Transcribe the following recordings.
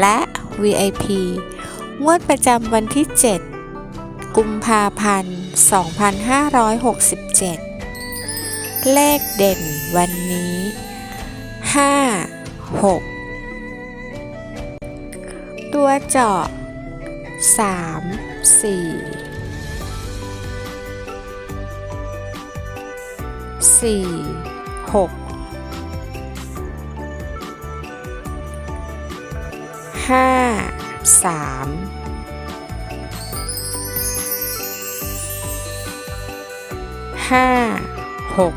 และ VIP งวดประจำวันที่ 7 กุมภาพันธ์ 2567 เลขเด่นวันนี้ 5 6 ตัวเจาะ 3 4 4 6 ห้าสามห้าหก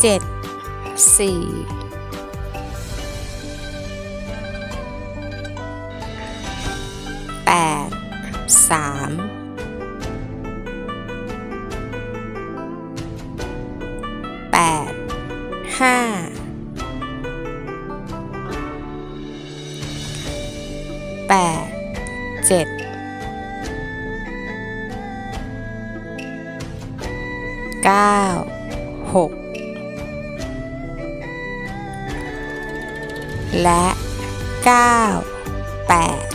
เจ็ดสี่แปดสาม ห้าแปดเจ็ดเก้าหกและเก้าแปด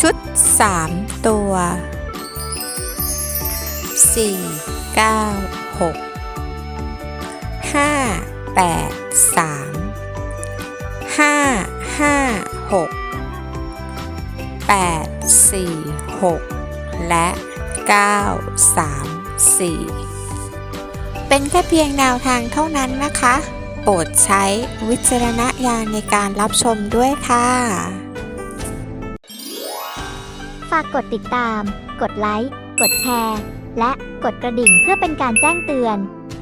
ชุดสามตัวสี่เก้าหก ห้าแปดสามห้าห้าหกแปดสี่หกและเก้าสามสี่เป็นแค่เพียงแนวทางเท่านั้นนะคะ โปรดใช้วิจารณญาณในการรับชมด้วยค่ะ ฝากกดติดตาม กดไลค์ กดแชร์ และกดกระดิ่งเพื่อเป็นการแจ้งเตือน